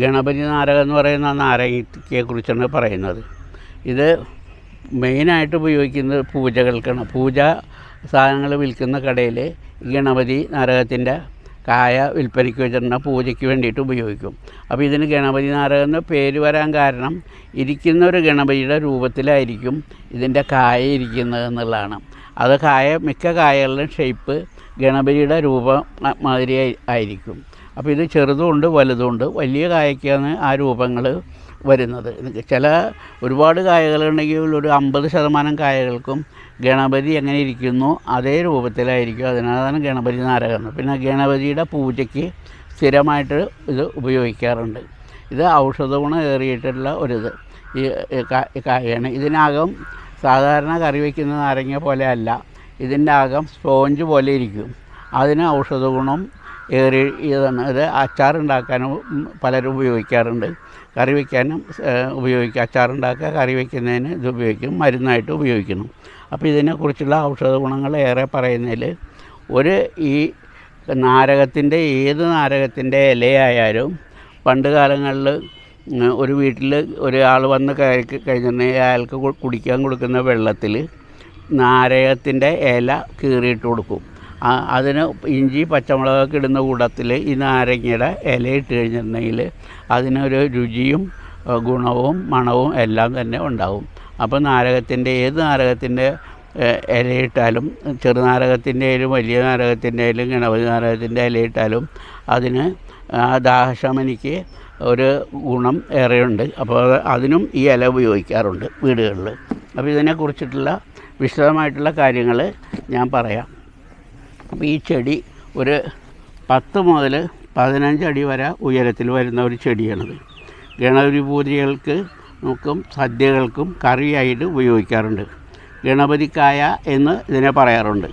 ഗണപതി നാരകം എന്ന് പറയുന്ന നാരകത്തെ കുറിച്ചാണ് പറയുന്നത്. ഇത് മെയിനായിട്ട് ഉപയോഗിക്കുന്നത് പൂജകൾക്കാണ്. പൂജ സാധനങ്ങൾ വിൽക്കുന്ന കടയിൽ ഗണപതി നാരകത്തിന്റെ കായ വിൽപ്പനയ്ക്ക് വെച്ചിട്ടുണ്ട് പൂജയ്ക്ക് വേണ്ടിയിട്ട് ഉപയോഗിക്കും. അപ്പോൾ ഇതിന് ഗണപതി നാരകം എന്ന് പേര് വരാൻ കാരണം ഇരിക്കുന്ന ഒരു ഗണപതിയുടെ രൂപത്തിലായിരിക്കും ഇതിന്റെ കായ ഇരിക്കുന്നത് എന്നുള്ളതാണ്. അത് കായ മിക്ക കായകളുടെ ഷേപ്പ് ഗണപതിയുടെ രൂപം മാതിരി ആയിരിക്കും. അപ്പോൾ ഇത് ചെറുതുമുണ്ട് വലുതുമുണ്ട്. വലിയ കായക്കാണ് ആ രൂപങ്ങൾ വരുന്നത്. ചില ഒരുപാട് കായകളുണ്ടെങ്കിൽ ഒരു അമ്പത് ശതമാനം കായകൾക്കും ഗണപതി എങ്ങനെ ഇരിക്കുന്നു അതേ രൂപത്തിലായിരിക്കും അതിനാണ് ഗണപതി നാരകം പിന്നെ ഗണപതിയുടെ പൂജയ്ക്ക് സ്ഥിരമായിട്ട് ഇത് ഉപയോഗിക്കാറുണ്ട്. ഇത് ഔഷധ ഗുണം ഏറിയിട്ടുള്ള ഒരിത്. ഈ കായാണ് ഇതിനകം സാധാരണ കറി വയ്ക്കുന്ന നാരങ്ങ പോലെ അല്ല. ഇതിന്റെ അകം സ്പോഞ്ച് പോലെ ഇരിക്കും. അതിന് ഔഷധ ഗുണം ഏറി ഇതാണ് ഇത് അച്ചാറുണ്ടാക്കാനും പലരും ഉപയോഗിക്കാറുണ്ട്. കറി വയ്ക്കാനും ഉപയോഗിക്കുക അച്ചാറുണ്ടാക്കുക കറി വയ്ക്കുന്നതിന് ഇത് ഉപയോഗിക്കും മരുന്നായിട്ട് ഉപയോഗിക്കുന്നു. അപ്പോൾ ഇതിനെക്കുറിച്ചുള്ള ഔഷധ ഗുണങ്ങൾ ഏറെ പറയുന്നതിൽ ഒരു ഈ നാരകത്തിന്റെ ഏത് നാരകത്തിന്റെ ഇലയായാലും പണ്ട് കാലങ്ങളിൽ ഒരു വീട്ടിൽ ഒരാൾ വന്ന് കഴിഞ്ഞിട്ടുണ്ടെങ്കിൽ അയാൾക്ക് കുടിക്കാൻ കൊടുക്കുന്ന വെള്ളത്തിൽ നാരകത്തിന്റെ ഇല കീറിയിട്ട് കൊടുക്കും. അതിന് ഇഞ്ചി പച്ചമുളകൊക്കെ ഇടുന്ന കൂട്ടത്തിൽ ഈ നാരങ്ങയുടെ ഇല ഇട്ട് കഴിഞ്ഞിട്ടുണ്ടെങ്കിൽ അതിനൊരു രുചിയും ഗുണവും മണവും എല്ലാം തന്നെ ഉണ്ടാവും. അപ്പോൾ നാരകത്തിന്റെ ഏത് നാരകത്തിന്റെ ഇലയിട്ടാലും ചെറുനാരകത്തിന്റെ ആയാലും വലിയ നാരകത്തിന്റെ ആയാലും ഗണപതി നാരകത്തിന്റെ ഇലയിട്ടാലും അതിന് ദാഹശമനിക്ക് ഒരു ഗുണം ഏറെയുണ്ട്. അപ്പോൾ അതിനും ഈ ഇല ഉപയോഗിക്കാറുണ്ട് വീടുകളിൽ അപ്പോൾ ഇതിനെക്കുറിച്ചിട്ടുള്ള വിശദമായിട്ടുള്ള കാര്യങ്ങൾ ഞാൻ പറയാം. ഈ ചെടി ഒരു പത്ത് മുതൽ പതിനഞ്ച് അടി വരെ ഉയരത്തിൽ വരുന്ന ഒരു ചെടിയാണിത്. ഗണപതി പൂജകൾക്ക് നമുക്കും സദ്യകൾക്കും കറിയായിട്ട് ഉപയോഗിക്കാറുണ്ട്. ഗണപതിക്കായ എന്ന് ഇതിനെ പറയാറുണ്ട്.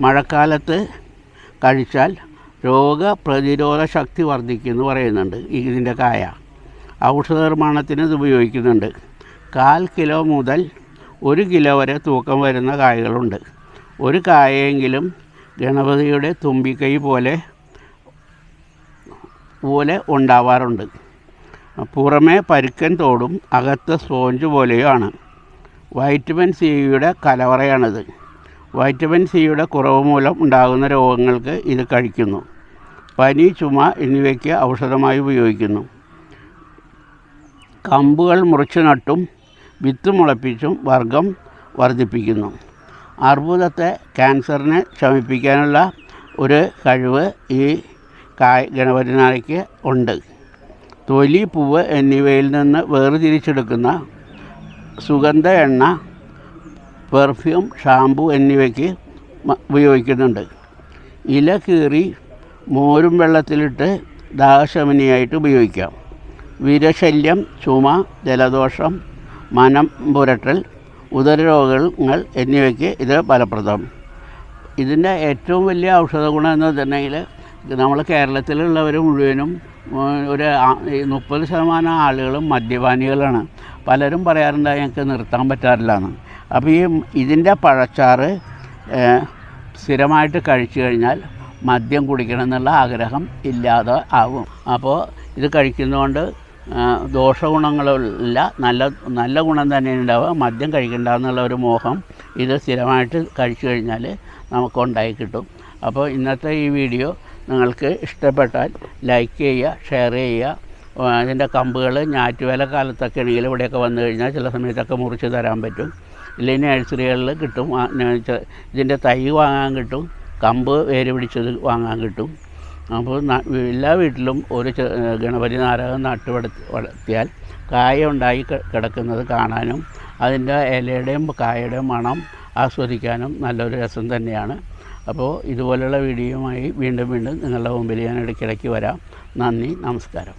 മഴക്കാലത്ത് കഴിച്ചാൽ രോഗപ്രതിരോധ ശക്തി വർദ്ധിക്കുമെന്ന് പറയുന്നുണ്ട് ഇതിന്റെ കായ. ഔഷധ നിർമ്മാണത്തിന് ഇത് ഉപയോഗിക്കുന്നുണ്ട്. കാൽ കിലോ മുതൽ ഒരു കിലോ വരെ തൂക്കം വരുന്ന കായകളുണ്ട്. ഒരു കായയെങ്കിലും ഗണപതിയുടെ തുമ്പിക്കൈ പോലെ പോലെ ഉണ്ടാവാറുണ്ട്. പുറമേ പരുക്കൻ തോടും അകത്ത് സ്പോഞ്ച് പോലെയുമാണ്. വൈറ്റമിൻ സിയുടെ കലവറയാണിത്. വൈറ്റമിൻ സിയുടെ കുറവ് മൂലം ഉണ്ടാകുന്ന രോഗങ്ങൾക്ക് ഇത് കഴിക്കുന്നു. പനി ചുമ എന്നിവയ്ക്ക് ഔഷധമായി ഉപയോഗിക്കുന്നു. കമ്പുകൾ മുറിച്ച് നട്ടും വിത്ത് മുളപ്പിച്ചും വർഗം വർദ്ധിപ്പിക്കുന്നു. അർബുദത്തെ ക്യാൻസറിനെ ശമിപ്പിക്കാനുള്ള ഒരു കഴിവ് ഈ കായ് ഗണപതി നാരയ്ക്ക് ഉണ്ട്. തൊലി പൂവ് എന്നിവയിൽ നിന്ന് വേർതിരിച്ചെടുക്കുന്ന സുഗന്ധ എണ്ണ പെർഫ്യൂം ഷാമ്പു എന്നിവയ്ക്ക് ഉപയോഗിക്കുന്നുണ്ട്. ഇല കീറി മോരും വെള്ളത്തിലിട്ട് ദാഹശമനിയായിട്ട് ഉപയോഗിക്കാം. വിരശല്യം ചുമ ജലദോഷം മനം പുരട്ടൽ ഉദരരോഗങ്ങൾ എന്നിവയ്ക്ക് ഇത് ഫലപ്രദം. ഇതിന്റെ ഏറ്റവും വലിയ ഔഷധ ഗുണം എന്ന് വെച്ചിട്ടുണ്ടെങ്കിൽ നമ്മൾ കേരളത്തിലുള്ളവർ മുഴുവനും ഒരു മുപ്പത് ശതമാനം ആളുകളും മദ്യപാനികളാണ്. പലരും പറയാറുണ്ട് ഞങ്ങൾക്ക് നിർത്താൻ പറ്റാറില്ല എന്ന്. അപ്പോൾ ഈ ഇതിന്റെ പഴച്ചാറ് സ്ഥിരമായിട്ട് കഴിച്ചു കഴിഞ്ഞാൽ മദ്യം കുടിക്കണം എന്നുള്ള ആഗ്രഹം ഇല്ലാതെ ആകും അപ്പോൾ ഇത് കഴിക്കുന്നതുകൊണ്ട് ദോഷഗുണങ്ങളില്ല നല്ല നല്ല ഗുണം തന്നെ ഉണ്ടാവുക. മദ്യം കഴിക്കണ്ട എന്നുള്ള ഒരു മോഹം ഇത് സ്ഥിരമായിട്ട് കഴിച്ചു കഴിഞ്ഞാൽ നമുക്ക് ഉണ്ടായി കിട്ടും. അപ്പോൾ ഇന്നത്തെ ഈ വീഡിയോ നിങ്ങൾക്ക് ഇഷ്ടപ്പെട്ടാൽ ലൈക്ക് ചെയ്യുക ഷെയർ ചെയ്യുക. അതിന്റെ കമ്പുകൾ ഞാറ്റുവേല കാലത്തൊക്കെ ആണെങ്കിൽ ഇവിടെയൊക്കെ വന്നു കഴിഞ്ഞാൽ ചില സമയത്തൊക്കെ മുറിച്ച് തരാൻ പറ്റും. ഇല്ലെങ്കിൽ നഴ്സറികളിൽ കിട്ടും ഇതിന്റെ തൈ വാങ്ങാൻ കിട്ടും കമ്പ് വേര് പിടിച്ചത് വാങ്ങാൻ കിട്ടും. അപ്പോൾ എല്ലാ വീട്ടിലും ഒരു ഗണപതി നാരകം നട്ട് വളർത്തി വളർത്തിയാൽ കായ ഉണ്ടായി കിടക്കുന്നത് കാണാനും അതിന്റെ ഇലയുടെയും കായയുടെയും മണം ആസ്വദിക്കാനും നല്ലൊരു രസം തന്നെയാണ്. അപ്പോൾ ഇതുപോലെയുള്ള വീഡിയോയുമായി വീണ്ടും വീണ്ടും നിങ്ങളുടെ മുമ്പിൽ ഞാൻ ഇടയ്ക്കിടയ്ക്ക് വരാം. നന്ദി നമസ്കാരം.